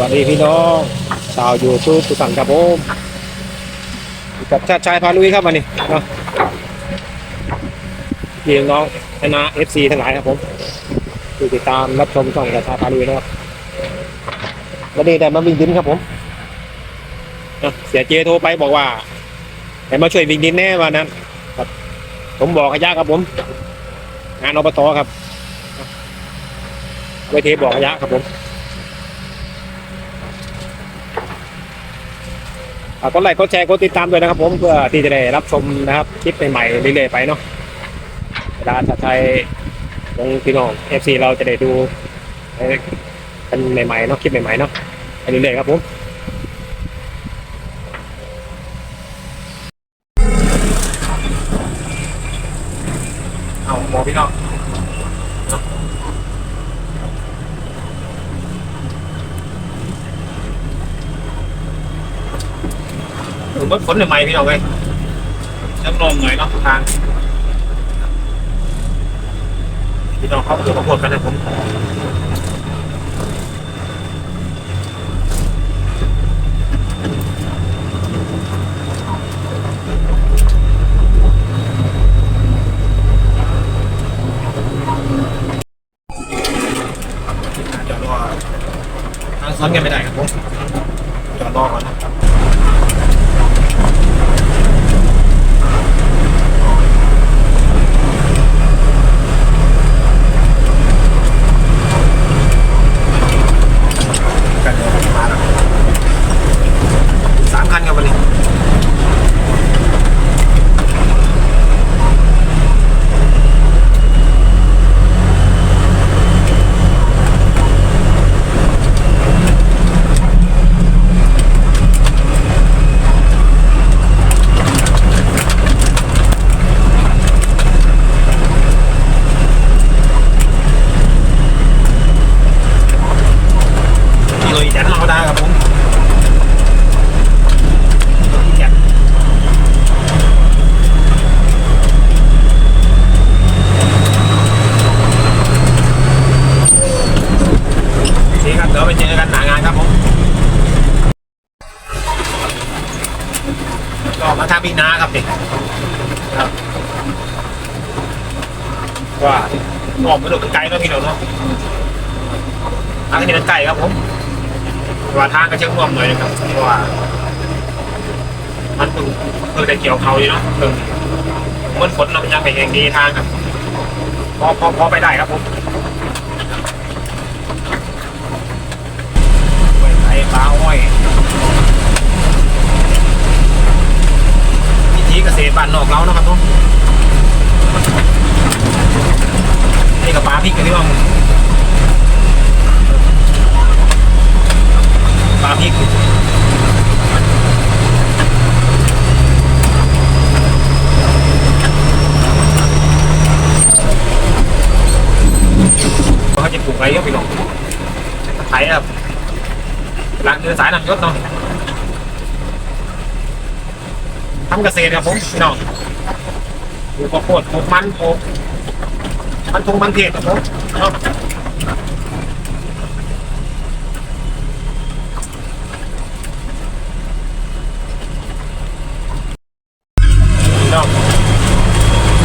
วัสดีพี่น้องชาวยูทูบทุกท่านครับผมกับชาติชายพาลุยครับวันนี้เนาะพี่น้องคณะเอฟซีทั้งหลายครับผมติดตามรับชมช่องชาติชายพาลุยนะครับวันนี้ได้มาวิ่งดินครับผมเนาะเสียเจโทรไปบอกว่าให้มาช่วยวิ่งดินแน่วันนั้นครับผมบอกขยะครับผม งานอบตครับเวทีบอกขยะครับผม ฝา กกดไลค์กดแชร์กดติดตามด้วยนะครับผมเพื่อที่จะได้รับชมนะครับคลิปใหม่ๆเรื่อยๆไปเนาะเวลาถ้าใครลงพี่น้อง FC เราจะได้ดูกันใหม่ๆเนาะคลิปใหม่ๆเนาะไปเรื่อยๆครับผมเอาหมอพี่น้องถึงเมื่อฝนใหม่ๆพี่น้องเลยยังลมหน่อยเนาะทางพี่น้องเขาคือประกวดกันนะผมจอดรอทางซ้อนกันไม่ได้ครับผมจอดรอก่อนนะกันเดี๋ยวมาแล้วสามคันครับวันนี้ นี่ เลยจันธรรมดาครับผมจันโอเครับเดี๋ยวไปเจอกันหนางานครับผมก็มาทางพี่นาครับเด็กครับว่าออกไปดูไกลๆเนาะพี่น้องเนาะทางที่นั่นใกล้ครับผม ว่าทางก็เชื่อมร่วมหน่อยนะครับเพราะว่ามันเพิ่งเพิ่งได้เกี่ยวเขาอยู่เนาะเพิ่งเมื่อฝนเรายังไม่แห้งดีทางครับพอพอพอไปได้ครับผมไปไถปลาอ้อยวิธีเกษตรบ้านนอกเรานะครับเนาะนี่กับปลาพริกกันที่ว่า ปลาพริกเขาจะปลูกอะไรก็ไปลองไถครับหลังคือสายนำยศเนาะทำเกษตรครับผมพี่น้องปลูกข้าวโพดปลูกมันปลูกมันทงมันเทศครับผมเนาะ พี่น้อง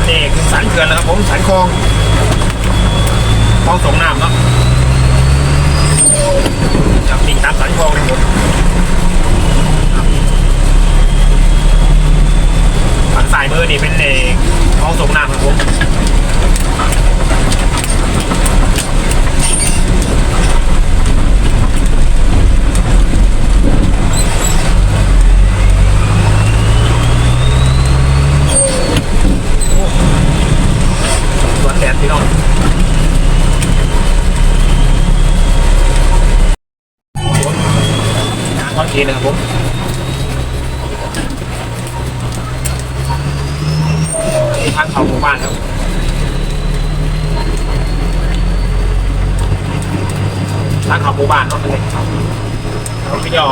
นี่คือสัน เขื่อนนะครับผมสันคลองคลองสงน้ำเนาะจับดิ่งตามสันคลองนะครับผมครับฝั่งสายมือนี่เป็นเอกคลองสงน้ำครับผมสวนแดดพี่น้อง งานทอดทีนะครับผมนี่ทางเขาหมู่บ้านครับทางเขาหมู่บ้านเนาะเลยเราไปเดียว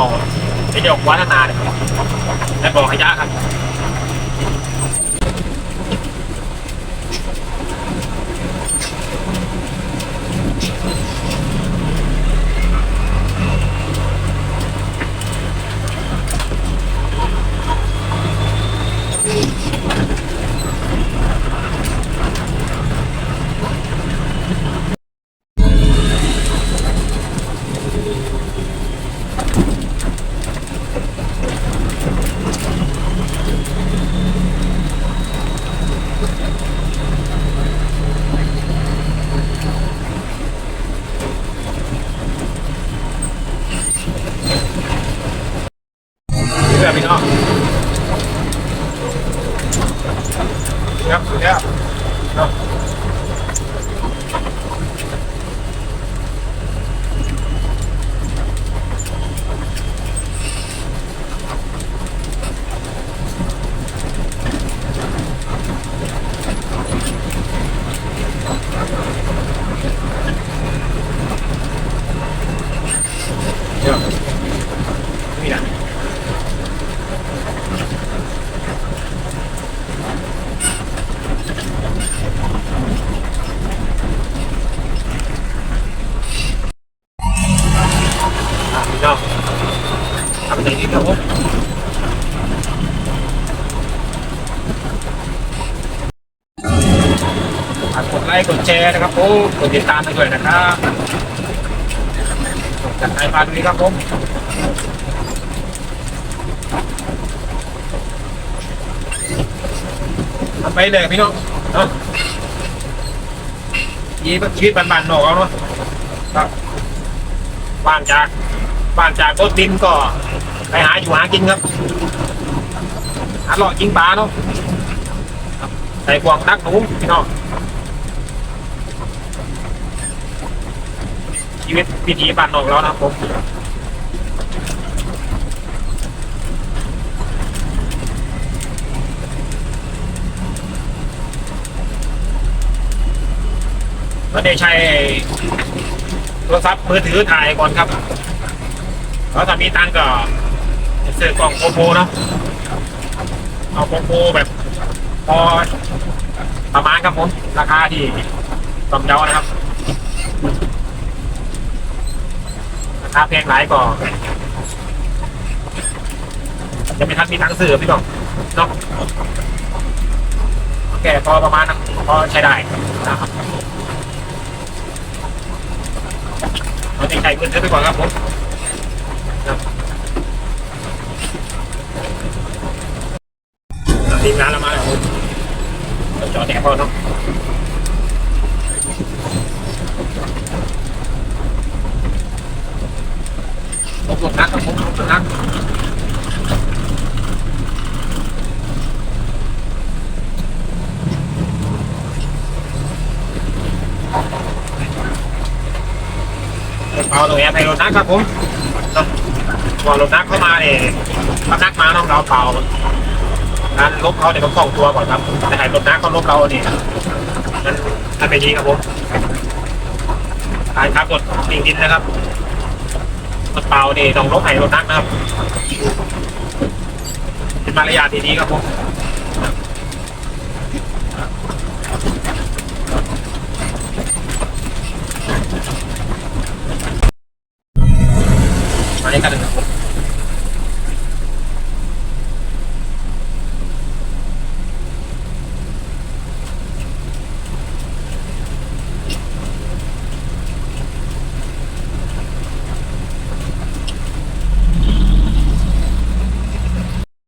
ไปเดียววัฒนาเนี่ยครับและบ่อขยะครับ แล้วพี่น้องครับสุดแล้วเนาะเดี๋ยวนี่นะ อะพี่น้องทำ อย่างนี้ครับผมฝากกดไลค์กดแชร์นะครับผมกดติดตามด้วยนะครับจากนายพาดุยครับผมทำไปเลยพี่น้องเนาะยี่ชีวิตบ้านๆนอกเอาเนาะครับบ้านจากบ้านจากรถดินก็ ไปหาอยู่หากินครับหาเลาะกินปลาเนาะใส่กวางดักหนูพี่น้องชีวิตวิถีบ้านนอกเรานะครับผมก็ได้ใช้โทรศัพท์มือถือถ่ายก่อนครับแล้วถ้ามีตังค์ ก็ซื้อกล่องโกโปเนาะเอาโกโปแบบพอประมาณครับผม ราคาที่ต่ำเยานะครับ ราคาแพงหลายก็จะไม่ทันมีตังค์ซื้อพี่น้องเนาะแก่พอประมาณนั้นพอใช้ได้นะครับเราจะใช้เงินซื้อไปก่อนครับผม ทีมงานเรามาแล้วผมจอแดงพอเนาะผมหลบนักครับผมหลบนักเอาตรงนี้ไปรถนักครับผมเนาะพอรถนักเข้ามาเนี่ยรถนักมาเนาะเราเป่า การลบเขาเนี่ยเขาคล่องตัวก่อนครับแต่หายลบนะเขาลบเราเนี่ยนั่นนั่นเป็นนี้ครับผมการขับรถดิ่งดินนะครับรถเปล่าเนี่ยต้องลบให้รถนักนะครับเป็นมารยาทดีๆครับผม